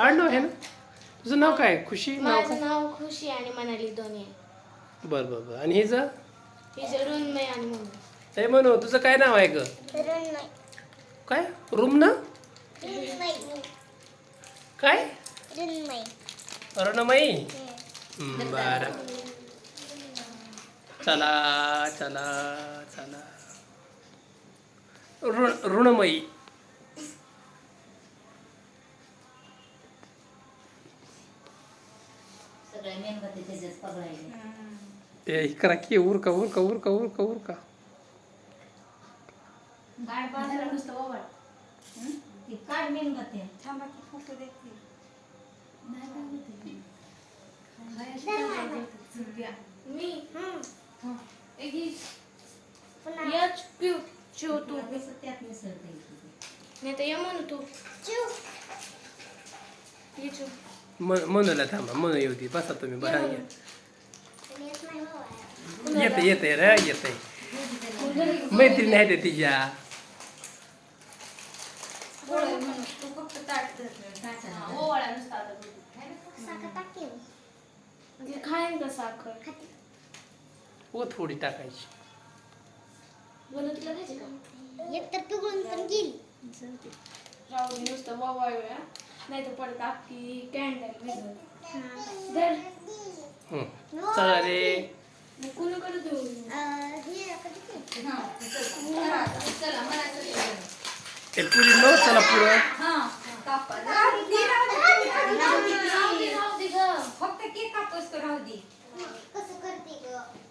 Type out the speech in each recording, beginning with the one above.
आडनाव आहे ना? तुझं नाव काय? खुशी नाव माझं नाव खुशी आणि मनाली दोन्ही आहे. बर बर बर. आणि हिचं हिचं आणि हे म्हणू तुझं काय नाव आहे ग? काय? रूम ना? काय? रणमयी हं, बरं. चला चला चला. ऋण ऋणमयी. सगळे मेणबत्ती त्याच्यात पगळायले ते करा की उरका उरका उरका उरका उरका. गाड बांधला नुसतं ओवाळ. ती काढ मेणबत्ती थांबा की फुकू देते. मी याच पिऊ. चिव तू. कसं त्यात मिसळता. येते नाही तर ये म्हणू तू. ये चिव म- मनूला थांबा मनू येऊ दे बसा तुम्ही म्हणू. येते येते रे येते मैत्रीण आहे ते तिच्या तू फक्त ताट धर. खाईन का साखर व थोडी टाकायची पिघळून पण गेली नुसतं नाही तर परत अख्खी कॅन्डल धर हं. चला रे हे ते? ते पुरी न चला पुढं फक्त केक कापूस तर राहू दे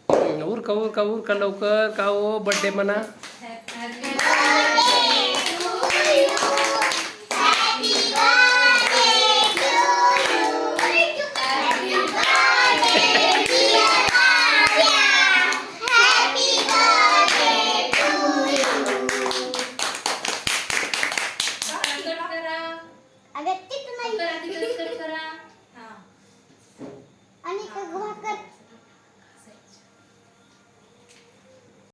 हं, उरका उरका उरका लवकर का हो बड्डे म्हणा ってくれてるから。